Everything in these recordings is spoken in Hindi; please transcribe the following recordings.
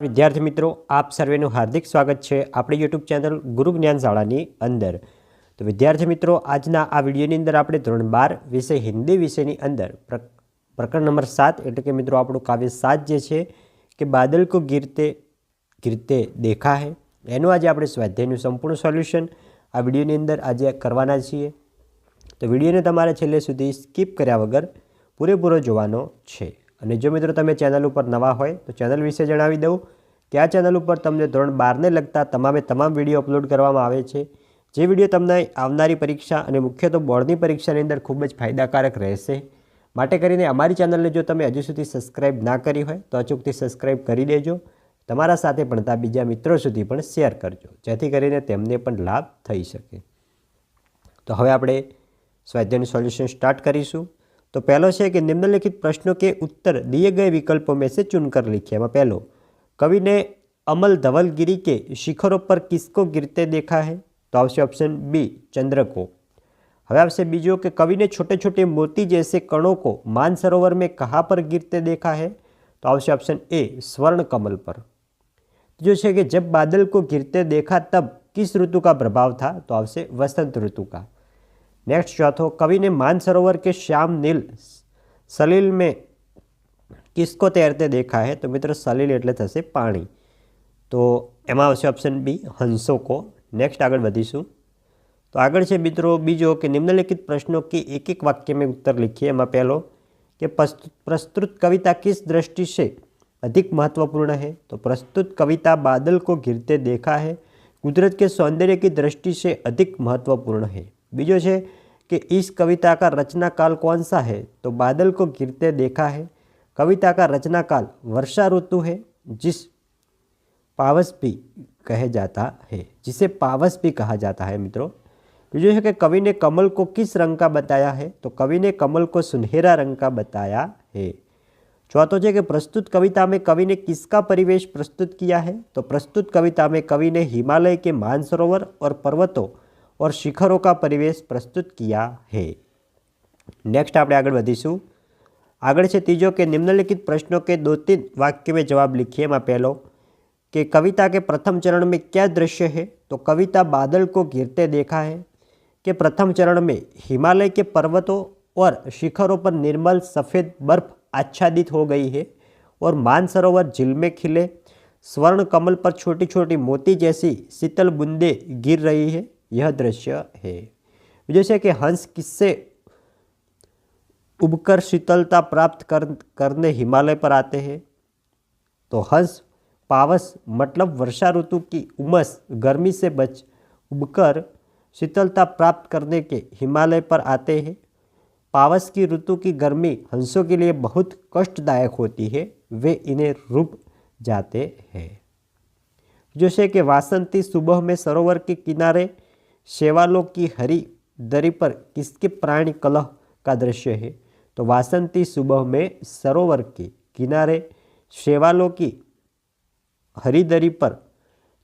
વિદ્યાર્થી મિત્રો, આપ સર્વેનું હાર્દિક સ્વાગત છે આપણી યુટ્યુબ ચેનલ ગુરુ જ્ઞાન શાળાની અંદર. તો વિદ્યાર્થી મિત્રો, આજના આ વિડીયોની અંદર આપણે ધોરણ બાર વિષય હિન્દી વિષયની અંદર પ્ર- પ્રકરણ નંબર સાત એટલે કે મિત્રો આપણું કાવ્ય સાત જે છે કે બાદલ કો ગીરતે ગીરતે દેખા હે. એનું આજે આપણે સ્વાધ્યાયનું સંપૂર્ણ સોલ્યુશન આ વિડીયોની અંદર આજે કરવાના છીએ. તો વિડીયોને તમારે છેલ્લે સુધી સ્કીપ કર્યા વગર પૂરેપૂરો જોવાનો છે. અને જો મિત્રો તમે ચેનલ ઉપર નવા હોય તો ચેનલ વિશે જણાવી દઉં કે આ ચેનલ ઉપર તમને ધોરણ બારને લગતા તમામે તમામ વીડિયો અપલોડ કરવામાં આવે છે. જે વીડિયો તમને આવનારી પરીક્ષા અને મુખ્યત્વે બોર્ડની પરીક્ષાની અંદર ખૂબ જ ફાયદાકારક રહેશે. માટે કરીને અમારી ચેનલને જો તમે હજુ સુધી સબસ્ક્રાઇબ ના કરી હોય તો અચૂકથી સબસ્ક્રાઇબ કરી દેજો. તમારા સાથે ભણતા બીજા મિત્રો સુધી પણ શેર કરજો. જેથી કરીને તેમને પણ લાભ થઈ શકે. તો હવે આપણે સ્વાધ્યાયનું સોલ્યુશન સ્ટાર્ટ કરીશું. तो पहलो है कि निम्नलिखित प्रश्नों के उत्तर दिए गए विकल्पों में से चुनकर लिखे वह पहलो, कवि ने अमल धवल गिरी के शिखरों पर किसको गिरते देखा है? तो आपसे ऑप्शन बी, चंद्र को। हमें आपसे बीजो के कवि ने छोटे छोटे मोती जैसे कणों को मानसरोवर में कहाँ पर गिरते देखा है? तो आपसे ऑप्शन ए, स्वर्ण कमल पर। जो है कि जब बादल को गिरते देखा तब किस ऋतु का प्रभाव था? तो आपसे वसंत ऋतु का। नेक्स्ट चौथो कवि ने मानसरोवर के श्याम नील सलील में किसको तैरते देखा है तो मित्र सलील એટલે થશે પાણી તો એમાં આવશે ઓપ્શન બી હંસો કો નેક્સ્ટ આગળ વધીશું તો આગળ છે મિત્રો બીજો કે નિમ્નલિખિત પ્રશ્નો કે એક એક वाक्य में उत्तर लिखिए એમાં પહેલો કે प्रस्तुत प्रस्तुत कविता किस दृष्टि से अधिक महत्वपूर्ण है तो प्रस्तुत कविता बादल को गिरते देखा है कुदरत के सौंदर्य की दृष्टि से अधिक महत्वपूर्ण है बीजो कि इस कविता का रचना काल कौन सा है तो बादल को गिरते देखा है कविता का रचना काल वर्षा ऋतु है जिस पावस भी कहे जाता है जिसे पावस भी कहा जाता है मित्रों बीजो है कि कवि ने कमल को किस रंग का बताया है तो कवि ने कमल को सुनहरा रंग का बताया है चौथो है कि प्रस्तुत कविता में कवि ने किसका परिवेश प्रस्तुत किया है तो प्रस्तुत कविता में कवि ने हिमालय के मानसरोवर और पर्वतों और शिखरों का परिवेश प्रस्तुत किया है नेक्स्ट આપણે આગળ વધીશું આગળ છે ત્રીજો કે નિમ્નલિખિત प्रश्नों के दो तीन वाक्य में जवाब लिखिए એમાં પહેલો कि कविता के प्रथम चरण में क्या दृश्य है तो कविता बादल को गिरते देखा है कि प्रथम चरण में हिमालय के पर्वतों और शिखरों पर निर्मल सफ़ेद बर्फ आच्छादित हो गई है और मानसरोवर झील में खिले स्वर्ण कमल पर छोटी छोटी मोती जैसी शीतल बूंदे गिर रही है यह दृश्य है। जैसे कि हंस किससे उबकर शीतलता प्राप्त कर, करने हिमालय पर आते हैं। तो हंस पावस मतलब वर्षा ऋतु की उमस, गर्मी से बच, उबकर शीतलता प्राप्त करने के हिमालय पर आते हैं। पावस की ऋतु की गर्मी हंसों के लिए बहुत कष्टदायक होती है, वे इन्हें रूप जाते हैं। जैसे कि वासंती सुबह में सरोवर के किनारे शेवालों की हरी दरी पर किसके प्राणी कलह का दृश्य है? तो वासंती सुबह में सरोवर के किनारे शेवालों की हरी दरी पर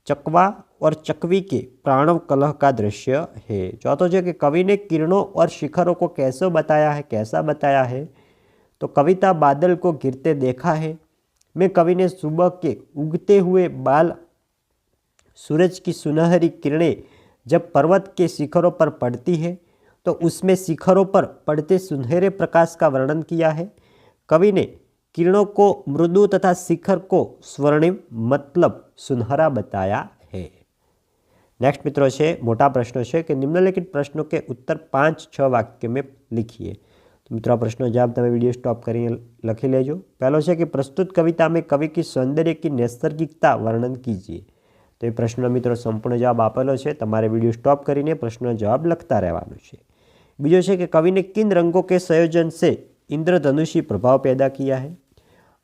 चकवा और चकवी के प्राणव कलह का दृश्य है। चौथो जो कि कवि ने किरणों और शिखरों को कैसे बताया है, कैसा बताया है? तो कविता बादल को गिरते देखा है। में कवि ने सुबह के उगते हुए बाल सूरज की सुनहरी किरणें जब पर्वत के शिखरों पर पड़ती है तो उसमें शिखरों पर पड़ते सुनहरे प्रकाश का वर्णन किया है कवि ने किरणों को मृदु तथा शिखर को स्वर्णिम मतलब सुनहरा बताया है नेक्स्ट मित्रों છે મોટા પ્રશ્નો છે કે નિમ્નલિખિત પ્રશ્નો કે ઉત્તર પાંચ છ વાક્ય में लिखिए तो મિત્રો આ પ્રશ્નો જવાબ તમે વિડીયો સ્ટોપ કરીને લખી લેજો પહેલો છે કે પ્રસ્તુત કવિતા में કવિ की સૌંદર્ય की નૈસર્ગિકતા વર્ણન કીજીએ તો એ પ્રશ્ન મિત્રો સંપૂર્ણ જવાબ આપેલો છે. તમારે વીડિયો સ્ટોપ કરીને પ્રશ્નનો જવાબ લખતા રહેવાનો છે. બીજો છે કે કવિને કિન રંગો કે સંયોજન સે ઇન્દ્રધનુષી પ્રભાવ પેદા કિયા હે?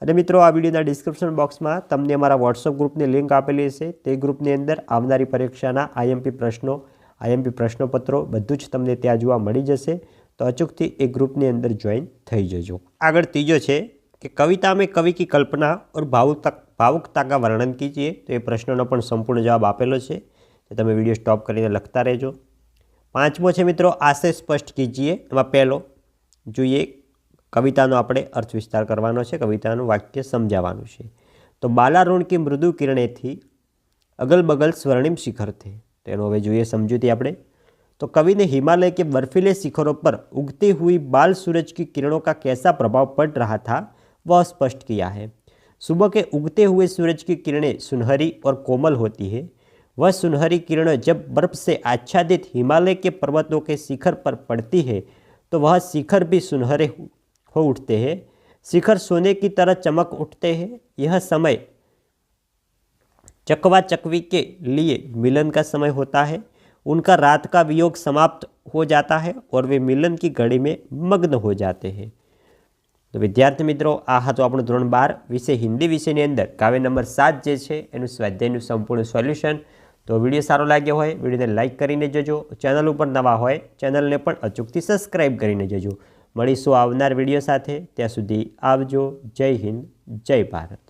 અને મિત્રો આ વિડીયોના ડિસ્ક્રિપ્શન બોક્સમાં તમને અમારા વોટ્સઅપ ગ્રુપની લિંક આપેલી હશે તે ગ્રુપની અંદર આવનારી પરીક્ષાના આઈએમપી પ્રશ્નો, આઈએમપી પ્રશ્નોપત્રો બધું જ તમને ત્યાં જોવા મળી જશે. તો અચૂકથી એ ગ્રુપની અંદર જોઈન થઈ જજો. આગળ ત્રીજો છે કે કવિતા में કવિ की कल्पना और भावुकता भावुकता का वर्णन कीजिए તો એ પ્રશ્નનો પણ સંપૂર્ણ જવાબ આપેલો છે તો તમે વિડીયો સ્ટોપ કરીને લખતા રહેજો પાંચમો છે મિત્રો આશય સ્પષ્ટ કીજીએ એમાં પહેલો જોઈએ કવિતાનો આપણે અર્થ વિસ્તાર કરવાનો છે કવિતાનું વાક્ય સમજાવવાનું છે તો બાલારોણ की મૃદુ કિરણેથી अगल बगल स्वर्णिम शिखर थे तेनो હવે જોઈએ સમજૂતી આપણે तो कवि ने हिमालय के बर्फीले शिखरों पर उगती हुई बाल सूरज की किरणों का कैसा प्रभाव पड़ रहा था वह स्पष्ट किया है। सुबह के उगते हुए सूरज की किरणें सुनहरी और कोमल होती है। वह सुनहरी किरण जब बर्फ़ से आच्छादित हिमालय के पर्वतों के शिखर पर पड़ती है तो वह शिखर भी सुनहरे हो उठते हैं। शिखर सोने की तरह चमक उठते हैं। यह समय चकवा चकवी के लिए मिलन का समय होता है। उनका रात का वियोग समाप्त हो जाता है और वे मिलन की घड़ी में मग्न हो जाते हैं। તો વિદ્યાર્થી મિત્રો, આ હતું આપણું ધોરણ બાર. વિશે હિન્દી વિષયની અંદર કાવ્ય નંબર સાત જે છે, એનું સ્વાધ્યાયનું સંપૂર્ણ સોલ્યુશન. તો વીડિયો સારો લાગ્યો હોય, વિડીયોને લાઇક કરીને જજો. ચેનલ ઉપર નવા હોય, ચેનલને પણ અચૂકથી સબસ્ક્રાઈબ કરીને જજો. મળીશું આવનાર વીડિયો સાથે. ત્યાં સુધી આવજો. જય હિન્દ, જય ભારત.